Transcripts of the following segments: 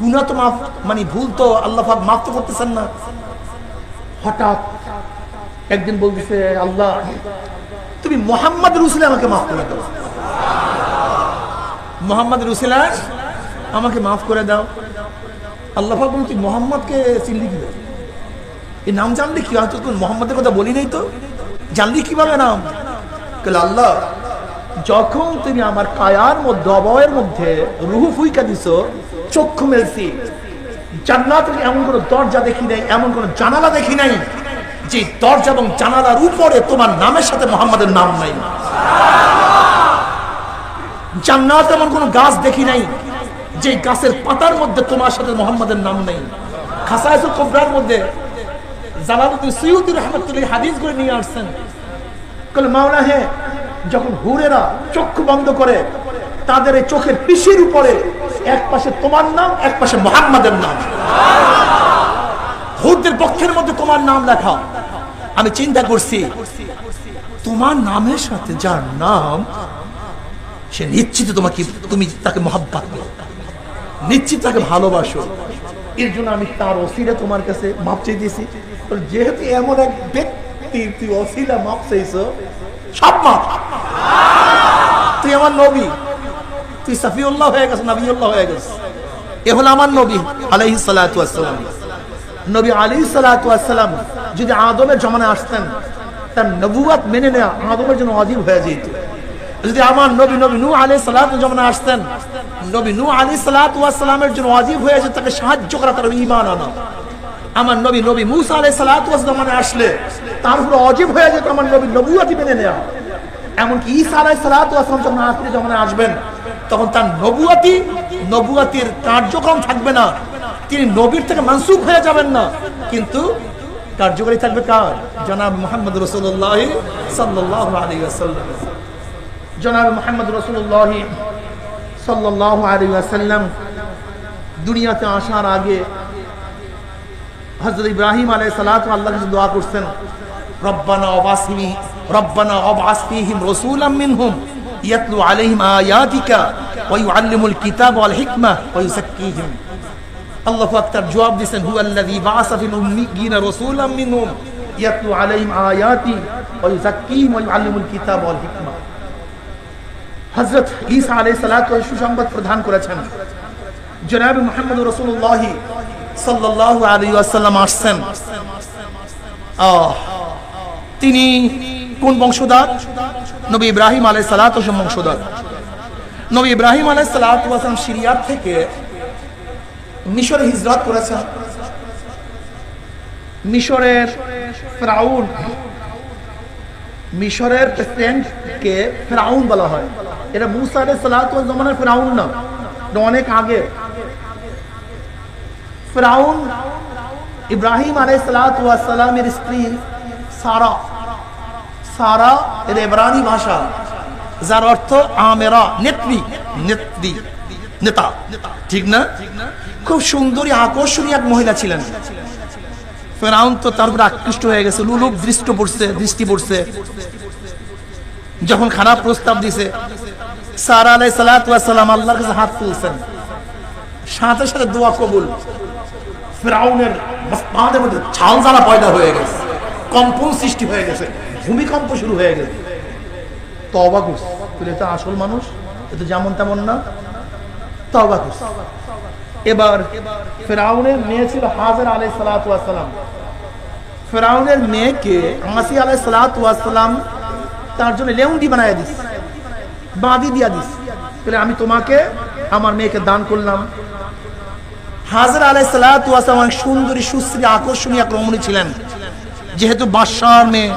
গুণা তো মাফ মানে ভুল তো আল্লাহ মাফ তো করতেছেন না। হঠাৎ একদিন বলতেছে, আল্লাহ, তুমি মোহাম্মদ রুসুলে আমাকে মাফ করে দাও। মোহাম্মদ রুসুলা আমাকে মাফ করে দাও। আল্লাহ বলুন তুই মোহাম্মদকে চিনলি কি এই নাম জানলি কি হয়তো তোর মোহাম্মদের কথা বলি নাই তো। জানলি কীভাবে নাম? আল্লাহ যখন তুমি আমার কায়ার মধ্যে অবয়ের মধ্যে রুহু ফুইকা দিছো, চক্ষু মেলছি। জান্নাতের এমন কোনো দরজা দেখি নাই, এমন কোনো জানালা দেখি নাই, যে দরজা এবং জানালার উপরে তোমার নামের সাথে মোহাম্মদের নাম নাই। জান্নাত এমন কোনো গাছ দেখি নাই, যে গাছের পাতার মধ্যে তোমার সাথে মোহাম্মদের নাম নেই। খাসায়সুল কবরার মধ্যে জালালুদ্দিন সৈয়দ রহমতুল্লাহ হাদিস করে নিয়ে আসছেন। বলে মাওলা হে যখন হুরেরা চক্ষু বন্ধ করে তাদের এই চোখের পিসির উপরে এক পাশে তোমার নাম এক পাশে মোহাম্মদের নাম। হুরদের পক্ষের মধ্যে তোমার নাম লেখা। আমি চিন্তা করছি তোমার নামের সাথে যার নাম সে নিশ্চিত তোমাকে তুমি তাকে মহাব্বাত নিশ্চিত তাকে ভালোবাসো। এর জন্য আমি তার অসিলা তোমার কাছে মাপ চাইতেছি। বলে, যেহেতু এমন এক ব্যক্তি তুই অসিলা মাপ চাইছো সব মাপ তুই আমার নবী। তুই সাফিউল্লাহ হয়ে গেছ, নবীউল্লাহ হয়ে গেছ। এ হলো আমার নবী, আলাইহি সালাতু নবী আলাইহি সালাতু যদি আদমের জমানায় আসতেন, তার নবুয়াত মেনে নেওয়া আদমের জন্য অজীব হয়ে যেত। যদি আমার নবী নবী নূহ আলাইহিস সালাতু যখন আসতেন, নবী নূহ আলাইহিস সালাতু ওয়াসসালামের জন্য অজীব হয়ে যেত, তাকে সাহায্য করা, তার ঈমান আনা। আমার নবী নবী মুসা আলাইহিস সালাতু আসলে তার উপর অজীব হয়ে যেত আমার নবী নবুয়াতি মেনে নেওয়া এমনকি ঈসা আলাইহিস সালাতু ওয়াসসালাম যখন আখরি জামানায় আসবেন, তখন তার নবুয়াতি, নবুয়াতির কার্যক্রম থাকবে না। তিনি নবীর থেকে মানসুখ হয়ে যাবেন না। কিন্তু কার্যকরী থাকবে কার? জনাব মোহাম্মদ রসুল্লাহ সাল্লাহ আলী আসাল্লাম জনাব মোহাম্মদ রসুল্লাহ সাল্লাহ আলী আসাল্লাম দুনিয়াতে আসার আগে হজরত ইব্রাহিম আলাই সালাত আল্লাহ দোয়া করছেন। রব্বানা অবাসিমি রব্বানা অবাসিহিম রসুলাম মিনহুম, ইয়াতলু আলাইহিম আয়াতিকা, ওয়া ইউআল্লিমুল কিতাব ওয়াল হিকমা, ওয়া ইউযাক্কিহিম। আল্লাহু আকবার জবাব দিয়েছেন হুয়াল্লাযী বাআসা ফিল উম্মিয়িনা রাসূলাম মিনহুম, ইয়াতলু আলাইহিম আয়াতি, ওয়া ইউযাক্কিহিম ওয়া ইউআল্লিমুল কিতাব ওয়াল হিকমা। হযরত ঈসা আলাইহিস সালাতু ওয়া সুসংবাদ প্রদান করেছেন। জনাব মুহাম্মদ রাসূলুল্লাহ সাল্লাল্লাহু আলাইহি ওয়াসাল্লাম আসছেন। তিনি কোন বংশধর? নবী ইব্রাহিম আলাইহিস সালাতু বংশধর। নবী ইব্রাহিম আলাইহিস সালাত সিরিয়ার থেকে মিশরে হিজরত করেছেন। মিশরের ফ্রাউন, মিশরের প্রেসিডেন্টকে ফ্রাউন বলা হয়। এটা মুসা আলাইহিস সালাতু জামানার ফেরাউন না অনেক আগে। ফ্রাউন ইব্রাহিম আলাইহিস সালাতু স্ত্রী সারা। সারা ভাষা। যার অর্থ আমেরা, নেত্রী নেত্রী, নেতা। ঠিক না? খুব সুন্দরী, আকর্ষণীয় এক মহিলা ছিলেন। তার আকৃষ্ট হয়ে গেছে দৃষ্ট পড়ছে, দৃষ্টি পড়ছে। যখন খারাপ প্রস্তাব দিছে, সারা আলাই সালাম আল্লাহর কাছে হাত তুলছেন। সাথে সাথে দোয়া কবুল। ফেরাউনের মধ্যে ছাল জ্বালা পয়দা হয়ে গেছে, কম্পন সৃষ্টি হয়ে গেছে। ভূমিকম্প শুরু হয়ে গেছে। তবা করছে। তো আসল মানুষ এ যেমন তেমন না। তবা করছে। এবার ফেরাউনের মেয়ে ছিল হাজার আলাই সালাম। ফেরাউনের মেয়েকে হাসি আলাই সালাম তার জন্য লেউন্ডি বানায় দিস বাঁধি দিয়া দিস তাহলে আমি তোমাকে, আমার মেয়েকে দান করলাম। হাজার আলাই অনেক সুন্দরী, সুশ্রী, আকর্ষণীয় এক রমণী ছিলেন। যেহেতু বাদশার মেয়ে।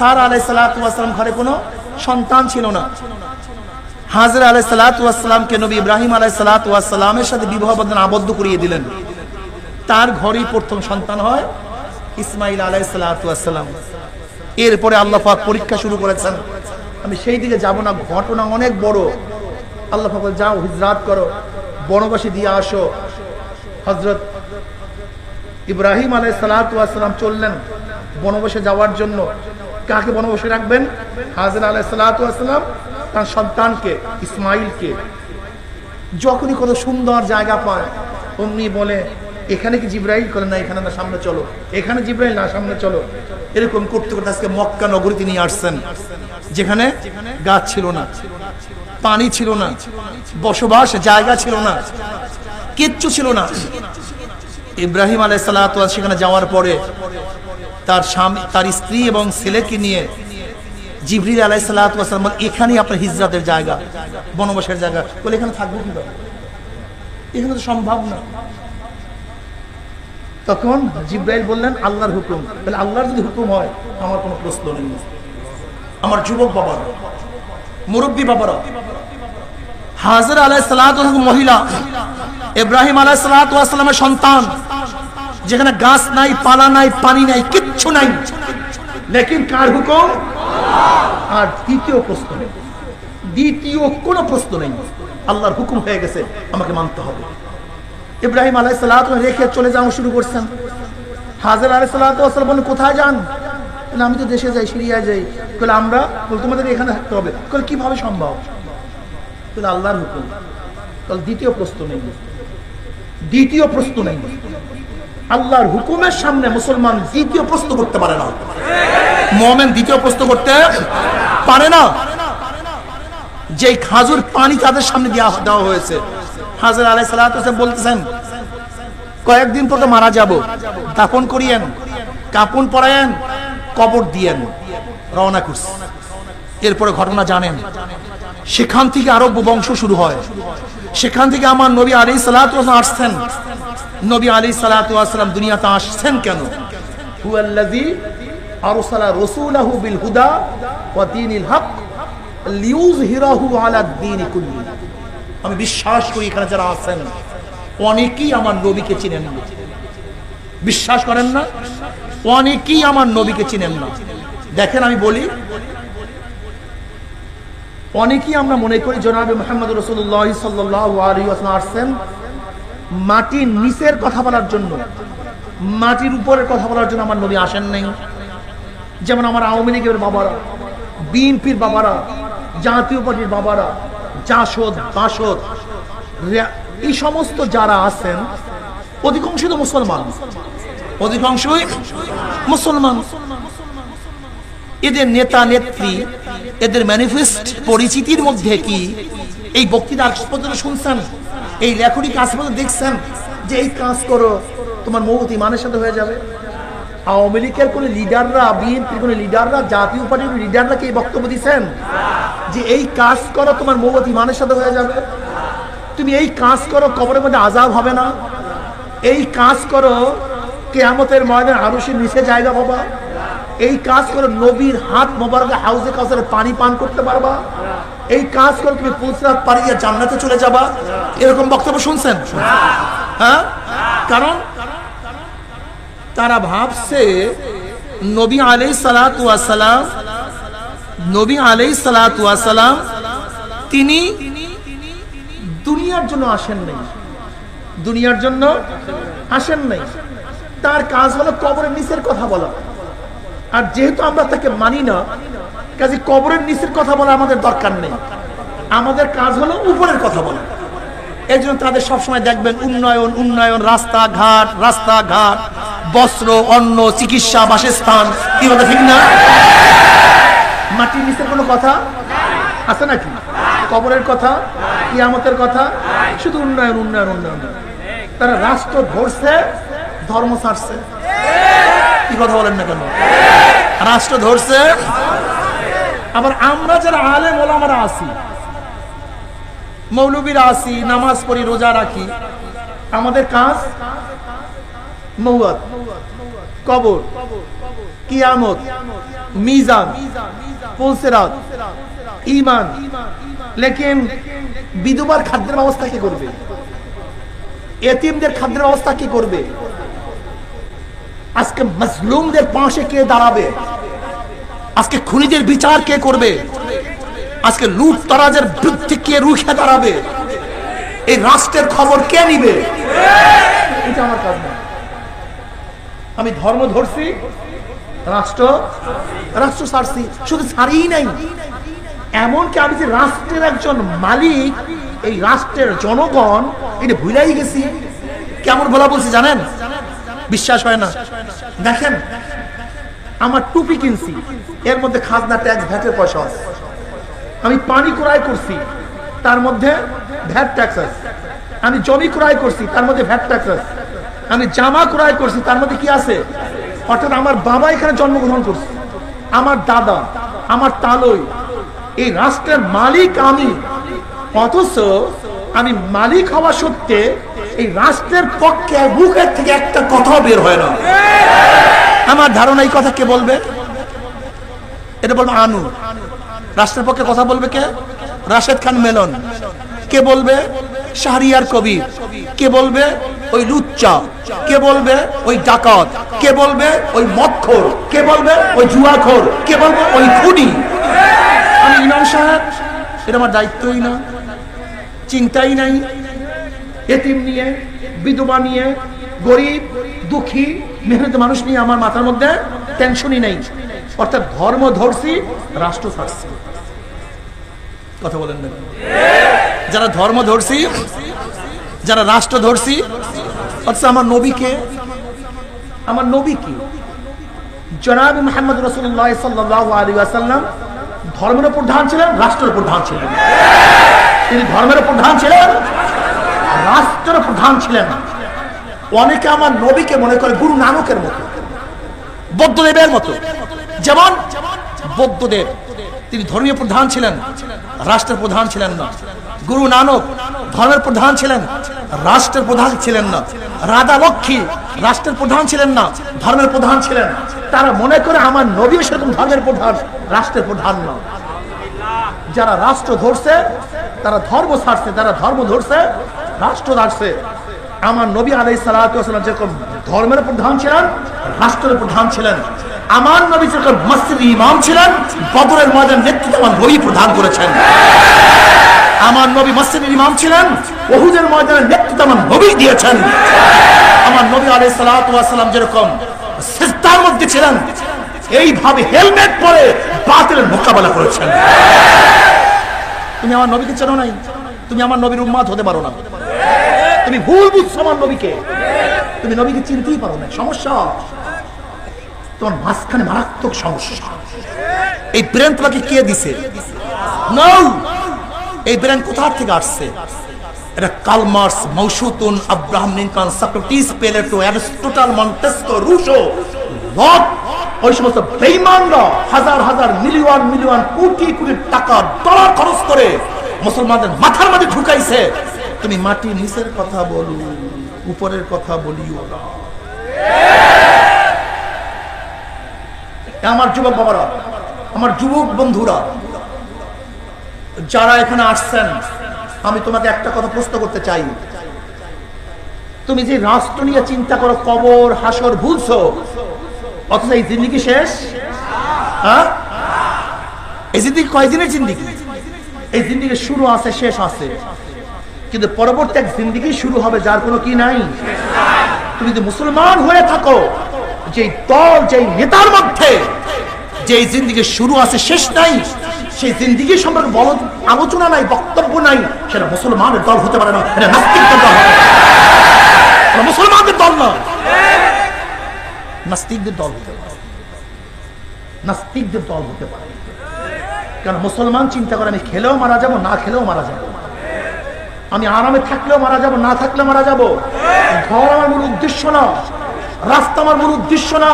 সালাম ঘরে কোনো সন্তান ছিল না। ইব্রাহিম আলাই সাথে আবদ্ধ করিয়ে দিলেন। তার ঘরেই প্রথম সন্তান হয় ইসমাইল আলাই সালাতাম এরপরে আল্লাহ পরীক্ষা শুরু করেছেন। আমি সেই দিকে যাব না, ঘটনা অনেক বড়। আল্লাহ যাও, হিজরাত করো, বনবাসী দিয়ে আসো। হজরত ইব্রাহিম আলাই সালাতাম চললেন। বনবাসে যাওয়ার জন্য কাকে বনবাসে রাখবেন? হাজির আলাই সালাতাম তার সন্তানকে ইসমাইলকে যখনই কত সুন্দর জায়গা পায়, অমনি বলে, এখানে কি জিব্রাইল করে? না, এখানে না, সামনে চলো। এখানে জিব্রাইল? না, সামনে চলো। এরকম করতে করতে আজকে মক্কা নগরী তিনি আসছেন, যেখানে গাছ ছিল না, পানি ছিল না, বসবাস জায়গা ছিল না, কিচ্ছু ছিল না। ইব্রাহিম আলাই সেখানে যাওয়ার পরে তার স্বামী, তার স্ত্রী এবং ছেলেকে নিয়ে জিবরিল আলাই সাল্লাম এখানেই আপনার হিজরাতের জায়গা, বনবাসের জায়গা। বলে, এখানে থাকব কীভাবে? এখানে তো সম্ভব না। তখন জিব্রাইল বললেন, আল্লাহর হুকুম। তাহলে আল্লাহর যদি হুকুম হয়, আমার কোনো প্রশ্ন নেই। আমার যুবক বাবারা, মুরব্বী বাবারা হাজার আলাই সালাত মহিলা, ইব্রাহিম আলাই সালাতামের সন্তান যেখানে গাছ নাই পালা নাই পানি নাই কিচ্ছু নাই। লেকিন কার হুকুম? আর দ্বিতীয় প্রশ্ন দ্বিতীয় কোনো প্রশ্ন নেই। আল্লাহর হুকুম হয়ে গেছে আমাকে মানতে হবে। ইব্রাহিম আলাই সালাত রেখে চলে যাওয়া শুরু করছেন। হাজার আলাই সালাতাম বলেন কোথায় যান? আমি তো দেশে যাই সিরিয়ায় যাই। বলে আমরা বলে, তোমাদের এখানে থাকতে হবে। বলে কীভাবে সম্ভব? বলে আল্লাহর হুকুম। তাহলে দ্বিতীয় প্রশ্ন নেই। দ্বিতীয় প্রশ্ন নেই। আল্লাহর হুকুমের সামনে মুসলমান দ্বিতীয় প্রশ্ন করতে পারে না। মোমেন দ্বিতীয় প্রশ্ন করতে পারে না। যে খাজুর পানি তাদের সামনে দেওয়া হয়েছে। হাজার আলাই বলতেছেন, কয়েকদিন পর মারা যাব। দাপন করিয়েন কাপন পরায়েন, কবর দিয়েন। রওনা করছে। এরপরে ঘটনা জানেন। সেখান থেকে আরব বংশ শুরু হয়। সেখান থেকে আমার নবী আলী সালাম আসছেন। নবী আলী সালাম দুনিয়াতে আসছেন কেন? রাসূলাহু বিল হুদা আমি বিশ্বাস করি এখানে যারা আছেন, অনেকেই আমার নবীকে চিনেন না। বিশ্বাস করেন না? অনেকেই আমার নবীকে চিনেন না। দেখেন আমি বলি অনেকেই আমরা মনে করি জনাবে মোহাম্মদ রসুল্লাহ সাল্লাহ আসলাম আসছেন মাটির নিচের কথা বলার জন্য। মাটির উপরের কথা বলার জন্য আমার নবী আসেন নাই। যেমন আমার আওয়ামী লীগের বাবারা, বিএনপির বাবারা, জাতীয় পার্টির বাবারা, জাসদ, বাসদ এই সমস্ত যারা আছেন, অধিকাংশই তো মুসলমান। অধিকাংশই মুসলমান। এদের নেতা, নেত্রী, এদের ম্যানিফেস্ট পরিচিতির মধ্যে কি? এই বক্তৃতা পর্যন্ত শুনছেন? এই লেখনী কাজ পর্যন্ত দেখছেন? যে এই কাজ করো, তোমার মৌতি মানের সাথে হয়ে যাবে। আওয়ামী লীগের কোনো লিডাররা বিএনপির কোনো লিডাররা জাতীয় পার্টির লিডাররা কি বক্তব্য দিচ্ছেন? যে এই কাজ করো, তোমার মৌতি মানের সাথে হয়ে যাবে। তুমি এই কাজ করো, কবরের মধ্যে আজাব হবে না। এই কাজ করো, কেয়ামতের ময়দান আরুষের নিচে জায়গা পাবা এই কাজ করে নবীর হাত মোবারকে হাউজে কাউসারে পানি পান করতে পারবা? এই কাজ করে তুমি পুলসরাত পাড়িয়ে জান্নাতে চলে যাবা? এরকম বক্তব্য শুনছেন? হ্যাঁ? কারণ তারা ভাবছে নবী আলাই সালাম, নবী আলাই সালাম তিনি দুনিয়ার জন্য আসেন নাই। দুনিয়ার জন্য আসেন নাই। তার কাজ হলো কবরের নিচের কথা বলা। আর যেহেতু আমরা তাকে মানি না, কাজে কবরের নিচের কথা বলা আমাদের দরকার নেই। আমাদের কাজ হলো উপরের কথা বলা। এই জন্য তাদের সবসময় দেখবেন উন্নয়ন উন্নয়ন, রাস্তাঘাট রাস্তাঘাট, বস্ত্র, অন্ন, চিকিৎসা, বাসস্থান। কি বলে ঠিক না? মাটির নিচের কোনো কথা আছে নাকি? কবরের কথা, কিয়ামতের কথা, শুধু উন্নয়ন উন্নয়ন উন্নয়ন। তারা রাষ্ট্র ধরছে, ধর্ম ছাড়ছে। কি কথা বলেন না কেন? রাষ্ট্র ধরছে। আবার আমরা যারা আলেম, ওলামারা আছি, মৌলবীরা আছি, নামাজ পড়ি, রোজা রাখি, আমাদের কাজ কবর, কিয়ামত, মিজান পুলসেরাত ইমান লেকিন বিধবার খাদ্যের ব্যবস্থা কি করবে? এতিমদের খাদ্যের ব্যবস্থা কি করবে? আজকে মজলুমদের পাশে কে দাঁড়াবে? আজকে খুনিদের বিচার কে করবে? আজকে লুট তরাজের বিরুদ্ধে কে রুখে দাঁড়াবে? এই রাষ্ট্রের খবর কে নিবে? এটা আমার কাজ না। আমি ধর্ম ধরছি, রাষ্ট্র রাষ্ট্র ছাড়ছি, শুধু ছাড়িই নাই। এমনকি আমি যে রাষ্ট্রের একজন মালিক, এই রাষ্ট্রের জনগণ, এটা ভুলাই গেছি। কেমন বলা বলছি জানেন? বিশ্বাস হয় না। দেখেন, আমার টুপি কিনছি, এর মধ্যে খাজনা ট্যাক্স ভ্যাটের পয়সা আছে। আমি পানি ক্রয় করছি, তার মধ্যে ভ্যাট ট্যাক্স আছে। আমি জমি ক্রয় করছি, তার মধ্যে ভ্যাট ট্যাক্স আছে। আমি জামা ক্রয় করছি, তার মধ্যে কি আছে? অর্থাৎ আমার বাবা এখানে জন্মগ্রহণ করছে। আমার দাদা, আমার তালই, এই রাষ্ট্রের মালিক আমি। অথচ আমি মালিক হওয়া সত্ত্বে এই রাষ্ট্রের পক্ষে বুকের থেকে একটা কথাও বের হয় না। আমার ধারণা এই কথা কে বলবে? এটা বলব আনু। রাষ্ট্রের পক্ষে কথা বলবে কে? রাশেদ খান মেলন। কে বলবে? শাহরিয়ার কবির কে বলবে? ওই লুচ্চা। কে বলবে? ওই ডাকাত। কে বলবে? ওই মদখোর কে বলবে? ওই জুয়াখোর। কে বলবে? ওই খুনি। আমি ইমাম সাহেব এটা আমার দায়িত্বই না। চিন্তাই নাই। এতিম নিয়ে, বিধবা নিয়ে, গরিব, দুঃখী, মেহনত মানুষ নিয়ে আমার মাথার মধ্যে টেনশনই নেই। অর্থাৎ ধর্ম ধরছি, রাষ্ট্র ছাড়ছি। কথা বলেন যারা ধর্ম ধরছি, যারা রাষ্ট্র ধরছি, অথচ আমার নবীকে আমার নবীকে জনাব মোহাম্মদ রসুল্লাহ সাল্লাহ আলী আসাল্লাম ধর্মের প্রধান ছিলেন, রাষ্ট্রের প্রধান ছিলেন। তিনি ধর্মের প্রধান ছিলেন রাষ্ট্রের প্রধান ছিলেন। অনেকে আমার নবীকে মনে করে গুরু নানকের মতো, বৌদ্ধদেবের মতো। যেমন বৌদ্ধদেব, তিনি ধর্মীয় প্রধান ছিলেন রাষ্ট্রের প্রধান ছিলেন না। গুরু নানক ধর্মের প্রধান ছিলেন রাষ্ট্রের প্রধান ছিলেন না। রাধা লক্ষ্মী রাষ্ট্রের প্রধান ছিলেন না, ধর্মের প্রধান ছিলেন। তারা মনে করে আমার নবীও সেরকম ধর্মের প্রধান, রাষ্ট্রের প্রধান না। যারা রাষ্ট্র ধরছে, তারা ধর্ম ছাড়ছে, যারা ধর্ম ধরছে রাষ্ট্র ধরছে আমার নবী আলাই সালাম যেরকম ধর্মের প্রধান ছিলেন, রাষ্ট্রের প্রধান ছিলেন। আমার নবী যেরকম মসজিদ ইমাম ছিলেন, বদরের ময়দান নেতৃত্ব আমার নবী প্রদান করেছেন। আমার নবী মসজিদের ইমাম ছিলেন, ওহুদের ময়দানের নেতৃত্ব আমার নবী দিয়েছেন। আমার নবী আলাই সালাম যেরকম সিজদার মধ্যে ছিলেন, এইভাবে হেলমেট পরে বাতিলের মোকাবেলা করেছেন। তুমি আমার নবীকে চেনো নাই? তুমি আমার নবীর উম্মাদ হতে পারো না। তুমি ভুল বুঝছ আমার নবীকে। তুমি নবীকে চিনতেই পারো না, সমস্যা। তোমার মাঝখানে মারাত্মক সমস্যা। এই ব্রেন তোমাকে কে দিছে? এই ব্রেন কোথা থেকে আসছে? এটা Karl Marx মৌসুতুন, Abraham Lincoln Plato, Aristotle, Montesquieu, Rousseau Locke ওই সমস্ত বেঈমানরা হাজার হাজার মিলিয়ন মিলিয়ন কোটি কোটি টাকা, ডলার খরচ করে মুসলমানদের মাথার মধ্যে ঢুকাইছে। তুমি মাটির নিচের কথা বলো, উপরের কথা বলিও আমার যুবক বাবারা, আমার যুবক বন্ধুরা, যারা এখানে আসছেন, আমি তোমাকে একটা কথা প্রশ্ন করতে চাই। তুমি যে রাষ্ট্র নিয়ে চিন্তা করো, কবর, হাসর, ভুলছো, অথচ এই জিন্দিগি শেষ? হ্যাঁ? এই জিন্দিগি কয়দিনের জিন্দিগি? এই জিন্দিগি শুরু আছে, শেষ আছে। কিন্তু পরবর্তী এক জিন্দিগি শুরু হবে যার কোনো কি নাই? তুমি যদি মুসলমান হয়ে থাকো যে দল যে নেতার মধ্যে যে জিন্দিগি শুরু আছে, শেষ নাই, সেই জিন্দিগি সম্পর্কে বল, আলোচনা নাই, বক্তব্য নাই, সেটা মুসলমানের দল হতে পারে না, এটা নাস্তিকদের দল মুসলমানদের দল না। নাস্তিকদের দল হতে পারে। নাস্তিকদের দল হতে পারে। কারণ মুসলমান চিন্তা করে আমি খেলেও মারা যাব, না খেলেও মারা যাব? আমি আরামে থাকলেও মারা যাব, না থাকলে মারা যাব। ঘর আমার মূল উদ্দেশ্য না, রাস্তা আমার মূল উদ্দেশ্য না,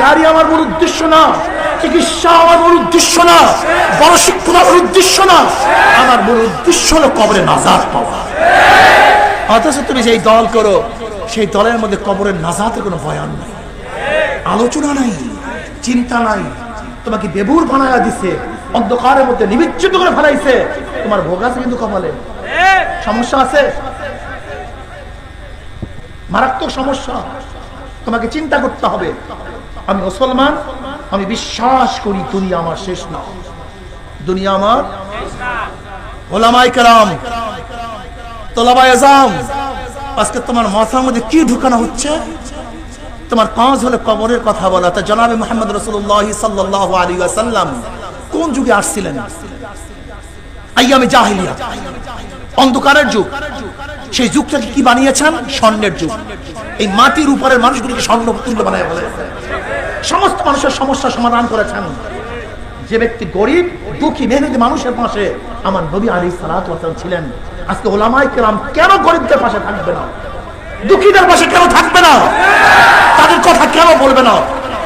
গাড়ি আমার মূল উদ্দেশ্য না, চিকিৎসা আমার মূল উদ্দেশ্য না, বড় শিক্ষণ আমার উদ্দেশ্য না, আমার মূল উদ্দেশ্য হলো কবরে নাজাদ পাওয়া। অথচ তুমি যেই দল করো, সেই দলের মধ্যে কবরের নাজাতের কোনো বয়ান নাই। আলোচনা নাই, চিন্তা নাই। তোমাকে বেবুর বানায়া দিছে, অন্ধকারের মধ্যে নিবিচ্ছিন্ন করে ফেলাইছে। তোমার ভোগ আছে কিন্তু কপালে। সমস্যা আছে? মারাত্মক সমস্যা। তোমাকে চিন্তা করতে হবে। আমি মুসলমান, আমি বিশ্বাস করি দুনিয়া আমার শেষ না। দুনিয়া আমার আজকে তোমার মধ্যে কি ঢুকানো হচ্ছে? তোমার হলে কবরের কথা বলা। মোহাম্মদ কোন যুগে আসছিলেন? জাহিলিয়া। অন্ধকারের যুগ। সেই যুগটাকে কি বানিয়েছেন? স্বর্ণের যুগ। এই মাটির উপরের মানুষগুলিকে স্বর্ণ তুল্য বানায় বলে। সমস্ত মানুষের সমস্যার সমাধান করেছেন। যে ব্যক্তি গরিব, দুঃখী, মেহনতি মানুষের পাশে আমার নবী আলী সালাত ছিলেন। আজকে ওলামাই কেরাম কেন গরিবদের পাশে থাকবে না? দুঃখীদের পাশে কেন থাকবে না? তাদের কথা কেন বলবে না?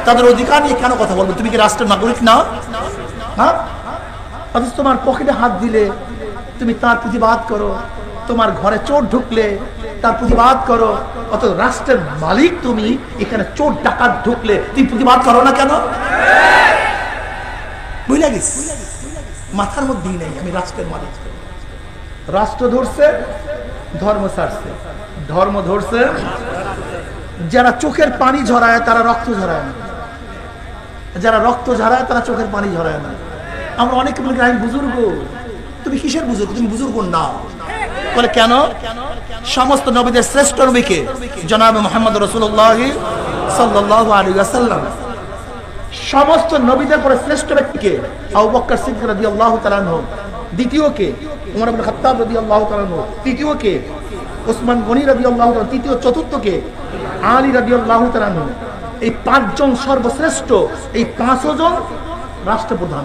তাদের অধিকার নিয়ে কেন কথা বলবে? তুমি কি রাষ্ট্রের নাগরিক না? হ্যাঁ? তোমার পকেটে হাত দিলে তুমি তার প্রতিবাদ করো। তোমার ঘরে চোর ঢুকলে তার প্রতিবাদ করো। অত রাষ্ট্রের মালিক তুমি, এখানে চোর, ডাকাত ঢুকলে। তুমি প্রতিবাদ করো না কেন? বুঝলে গেছি মাথার মধ্যেই নেই, আমি রাষ্ট্রের মালিক। রাষ্ট্র ধরছে, ধর্ম ছাড়ছে ধর্ম ধরছে, যারা চোখের পানি ঝরায়, তারা রক্ত ঝরায় না। যারা রক্ত ঝরায়, তারা চোখের পানি ঝরায় না। আমরা অনেক বলি আমি বুজুর্গ তুমি কিসের বুজুর্গ তুমি বুজুর্গ না বলে, কেন? সমস্ত নবীদের শ্রেষ্ঠ নবীকে জনাব মোহাম্মদ রসুল্লাহ সাল্লাহ সমস্ত নবীদের পরে শ্রেষ্ঠ ব্যক্তিকে দ্বিতীয় কে তৃতীয় কে ওসমান গনি তৃতীয় চতুর্থ কে আলী রাদিয়াল্লাহু তাআলা এই পাঁচজন সর্বশ্রেষ্ঠ, এই পাঁচজন রাষ্ট্রপ্রধান।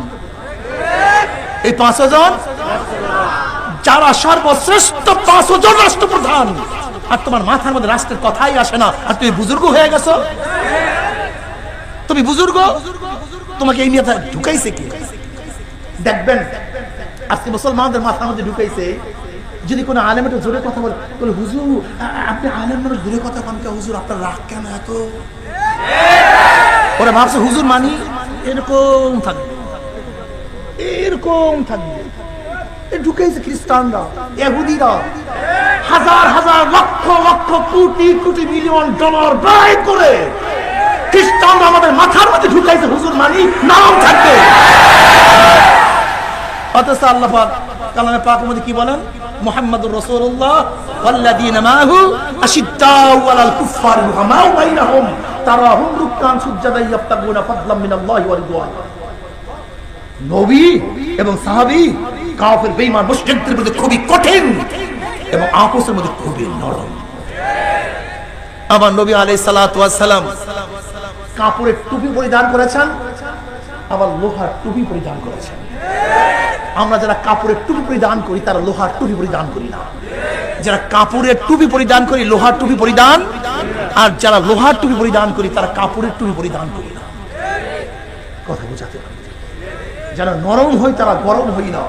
এই পাঁচজন, যারা সর্বশ্রেষ্ঠ পাঁচজন রাষ্ট্রপ্রধান। আর তোমার মাথার মধ্যে রাষ্ট্রের কথাই আসে না। আর তুমি বুজুর্গ হয়ে গেছো। তুমি বুজুর্গ? তোমাকে এই নিয়ে ঢুকাইছে কি? দেখবেন, আজকে মুসলমানদের মাথার মধ্যে ঢুকাইছে। যদি কোনো আলেম একটু জোরে কথা বলে বলে, হুজুর, আপনি আলেম মানুষ জোরে কথা কন হুজুর, আপনার রাগ কেন এত? ওরা ভাবছে, হুজুর মানি এরকম থাকবে। এরকম থাকবে। খ্রিস্টানরা এহুদিরা হাজার হাজার, লক্ষ লক্ষ, কোটি কোটি মিলিয়ন ডলার ব্যয় করে খ্রিস্টানরা আমাদের মাথার মধ্যে ঢুকাইছে হুজুর মানি, নাম থাকবে। অথচ আল্লাহ কালামে মধ্যে কি বলেন? মুহাম্মাদুর রাসূলুল্লাহ, ওয়াল্লাযীনা মাহু আশিদ্দাউ আলাল কুফফার রুহামাউ বাইনাহুম, তারাহুম রুকআন সুজ্জাদা ইয়াবতাগুনা ফাদলাম নবী এবং সাহাবী কাফের, বেঈমান, মুশরিকদের মধ্যে খুবই কঠিন এবং আপোসের মধ্যে খুবই নরম। আমার নবী আলাইহিস সালাতু ওয়াস সালাম কাপড়ের টুপি পরিধান করেছেন, আবার লোহার টুপি পরিধান করেছেন। আমরা যারা কাপড়ের টুপি পরিধান করি, তারা লোহার টুপি পরিধান করি না। যারা কাপড়ের টুপি পরিধান করি, লোহার টুপি পরিধান, আর যারা লোহার টুপি পরিধান করি, তারা কাপড়ের টুপি পরিধান করি না। কথা পারি যারা নরম হয়, তারা গরম হই না।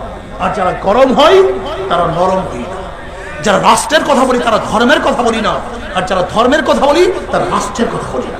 আর যারা গরম হয়, তারা নরম হই না। যারা রাষ্ট্রের কথা বলি, তারা ধর্মের কথা বলি না। আর যারা ধর্মের কথা বলি, তারা রাষ্ট্রের কথা বলি না।